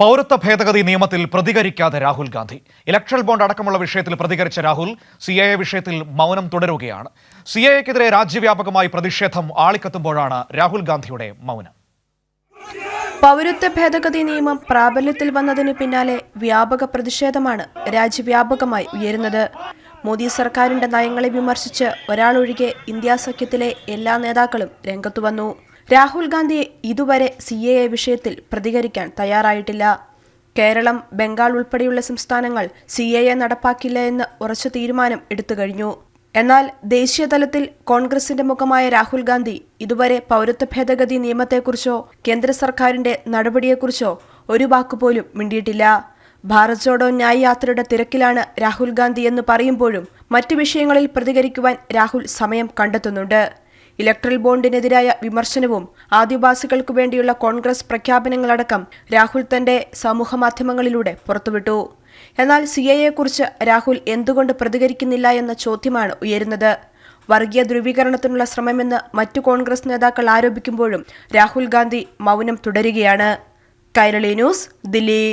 പൗരത്വ ഭേദഗതി നിയമത്തിൽ പ്രതികരിക്കാതെ രാഹുൽ ഗാന്ധി. ഇലക്ട്രൽ ബോണ്ട് അടക്കമുള്ള വിഷയത്തിൽ പ്രതികരിച്ച രാഹുൽ സി എ വിഷയത്തിൽ മൗനം തുടരുകയാണ്. സി എക്കെതിരെ രാജ്യവ്യാപകമായി പ്രതിഷേധം ആളിക്കത്തുമ്പോഴാണ് രാഹുൽ ഗാന്ധിയുടെ മൗനം. പൗരത്വ ഭേദഗതി നിയമം പ്രാബല്യത്തിൽ വന്നതിന് പിന്നാലെ വ്യാപക പ്രതിഷേധമാണ് രാജ്യവ്യാപകമായി ഉയരുന്നത്. മോദി സർക്കാരിന്റെ നയങ്ങളെ വിമർശിച്ച് ഒരാളൊഴികെ ഇന്ത്യാ സഖ്യത്തിലെ എല്ലാ നേതാക്കളും രംഗത്തു വന്നു രാഹുൽ ഗാന്ധി ഇതുവരെ സി എ വിഷയത്തിൽ പ്രതികരിക്കാൻ തയ്യാറായിട്ടില്ല. കേരളം ബംഗാൾ ഉൾപ്പെടെയുള്ള സംസ്ഥാനങ്ങൾ സി എ നടപ്പാക്കില്ല എന്ന് ഉറച്ച തീരുമാനം എടുത്തു കഴിഞ്ഞു. എന്നാൽ ദേശീയ തലത്തിൽ കോൺഗ്രസിന്റെ മുഖമായ രാഹുൽ ഗാന്ധി ഇതുവരെ പൗരത്വ ഭേദഗതി നിയമത്തെക്കുറിച്ചോ കേന്ദ്ര സർക്കാരിന്റെ നടപടിയെക്കുറിച്ചോ ഒരു വാക്കുപോലും മിണ്ടിയിട്ടില്ല. ഭാരത് ജോഡോ ന്യായ് യാത്രയുടെ തിരക്കിലാണ് രാഹുൽ ഗാന്ധി എന്ന് പറയുമ്പോഴും മറ്റു വിഷയങ്ങളിൽ പ്രതികരിക്കുവാൻ രാഹുൽ സമയം കണ്ടെത്തുന്നുണ്ട്. ഇലക്ട്രൽ ബോണ്ടിനെതിരായ വിമർശനവും ആദിവാസികൾക്കു വേണ്ടിയുള്ള കോൺഗ്രസ് പ്രഖ്യാപനങ്ങളടക്കം രാഹുൽ തന്റെ സമൂഹമാധ്യമങ്ങളിലൂടെ പുറത്തുവിട്ടു. എന്നാൽ സി കുറിച്ച് രാഹുൽ എന്തുകൊണ്ട് പ്രതികരിക്കുന്നില്ല എന്ന ചോദ്യമാണ് ഉയരുന്നത്. വർഗീയ ധ്രുവീകരണത്തിനുള്ള ശ്രമമെന്ന് മറ്റു കോൺഗ്രസ് നേതാക്കൾ ആരോപിക്കുമ്പോഴും രാഹുൽ ഗാന്ധി മൗനം തുടരുകയാണ്. കൈരളി ന്യൂസ് ദില്ലി.